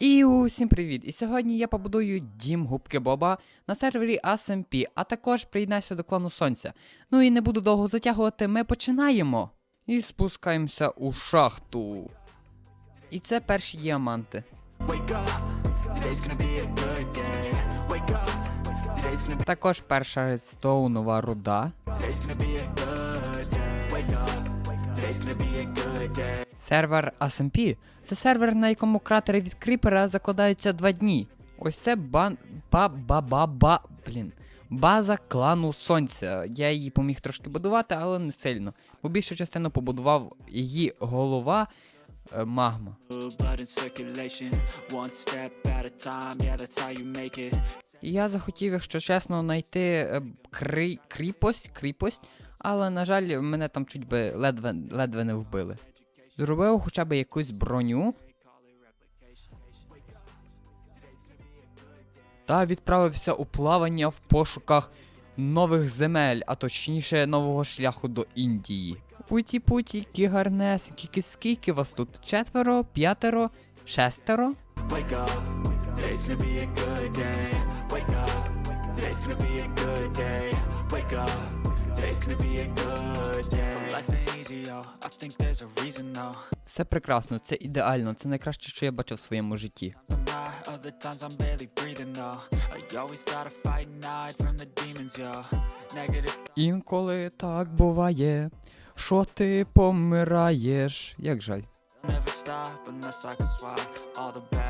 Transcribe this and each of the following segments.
І усім привіт! І сьогодні я побудую дім губки Боба на сервері SMP, а також приєднаюся до клану Сонця. Ну і не буду довго затягувати, ми починаємо. І спускаємося у шахту. І це перші діаманти. Також перша редстоунова руда. Сервер SMP – це сервер, на якому кратери від кріпера закладаються два дні. Ось це бан. ба ба ба ба блін. База клану Сонця. Я її поміг трошки будувати, але не сильно. Бо більшу частину побудував її голова е, магма. Я захотів, якщо чесно, знайти е, кри... кріпость, кріпость, але, на жаль, мене там чуть би ледве, ледве не вбили. Зробив хоча б якусь броню. Та відправився у плавання в пошуках нових земель, а точніше нового шляху до Індії. Уті путі, які гарнесенькі, скільки вас тут? Четверо, п'ятеро, шестеро? Wake up, today's gonna. Wake up, today's gonna be a good day. Wake up, today's gonna be a good day. So life ain't easy, yo. I think there's a reason though. Все прекрасно, це ідеально, це найкраще, що я бачив в своєму житті. Other times I'm barely breathing though. I always gotta fight and hide from the demons, yo. Negative Інколи так буває, що ти помираєш. Як жаль. never stop unless I can swap all the bad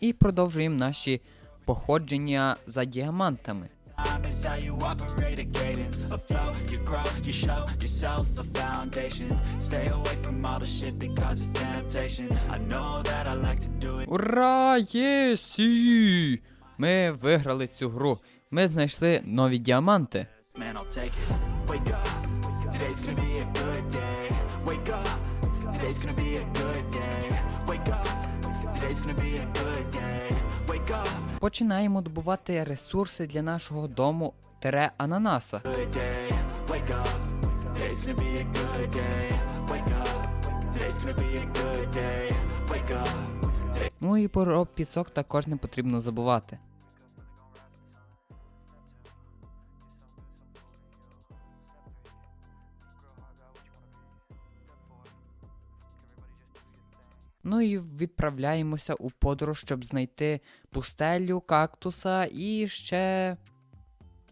І продовжуємо наші походження за діамантами. Ура! Єсі! Ми виграли цю гру. Ми знайшли нові діаманти. Man, I'll take it. Wake up, today's gonna be a good day. Wake up, today's gonna be a good day. Wake up, today's gonna be a good day. Wake up, Починаємо добувати ресурси для нашого дому тере ананаса. good day. Wake up, today's gonna be a good day. Wake up, today's gonna be a good day. Wake up, today. Ну і про пісок також не потрібно забувати. Ну і відправляємося у подорож, щоб знайти пустелю, кактуса і ще.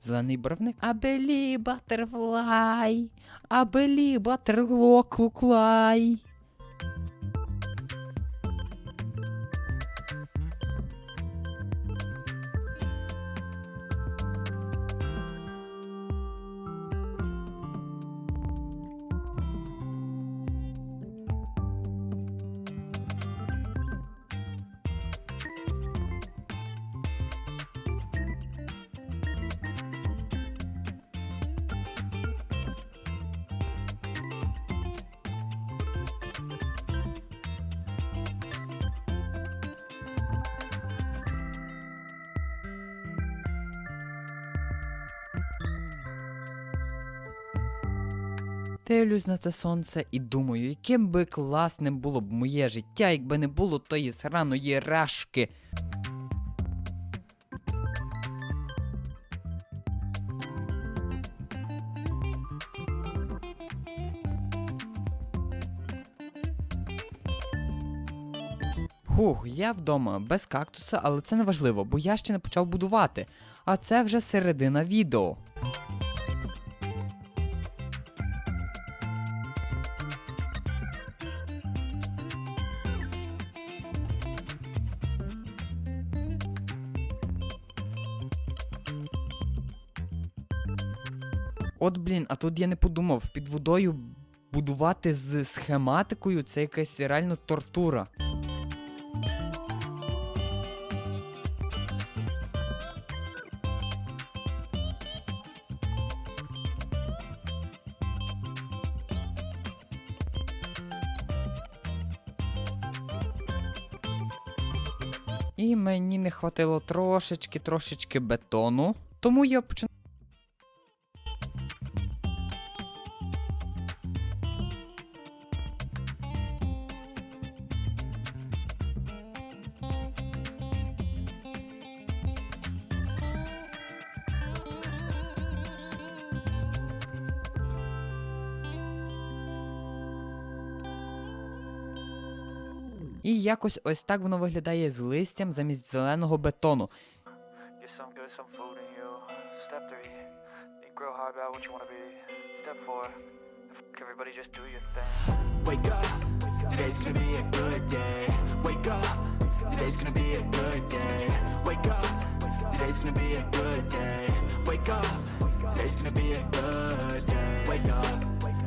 Зелений барвник. Абелі батерфлай. Абелі батерлок Дивлюсь на це сонце і думаю, яким би класним було б моє життя, якби не було тої сраної рашки. Хух, я вдома без кактуса, але це не важливо, бо я ще не почав будувати. А це вже середина відео. От блін, а тут я не подумав, під водою будувати з схематикою це якась реально тортура. І мені не хватило трошечки, трошечки бетону. Тому я починаю. І якось ось так воно виглядає з листям замість зеленого бетону.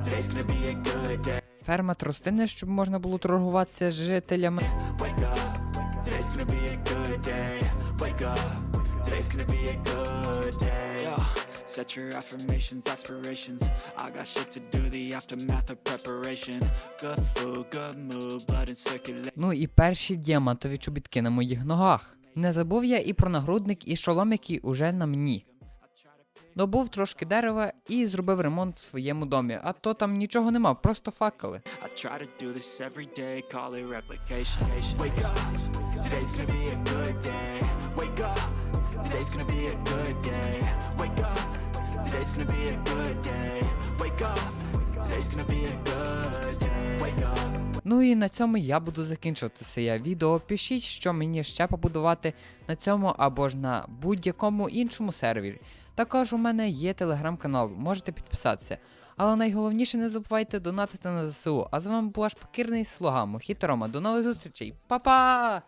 Today's gonna be a good day. Ферма тростини, щоб можна було торгуватися з жителями. Set your affirmations, aspirations. I got shit to do, the aftermath of preparation. Good food, good mood, blood in circulation. Ну і перші діамантові чобітки на моїх ногах. Не забув я і про нагрудник, і шолом, який уже на мені. Добув трошки дерева і зробив ремонт в своєму домі, а то там нічого нема, просто факели. Ну і на цьому я буду закінчувати своє відео. Пишіть, що мені ще побудувати на цьому або ж на будь-якому іншому сервері. Також у мене є телеграм-канал, можете підписатися. Але найголовніше не забувайте донатити на ЗСУ. А з вами був ваш покірний слуга Мохіто Рома. До нових зустрічей. Па-па!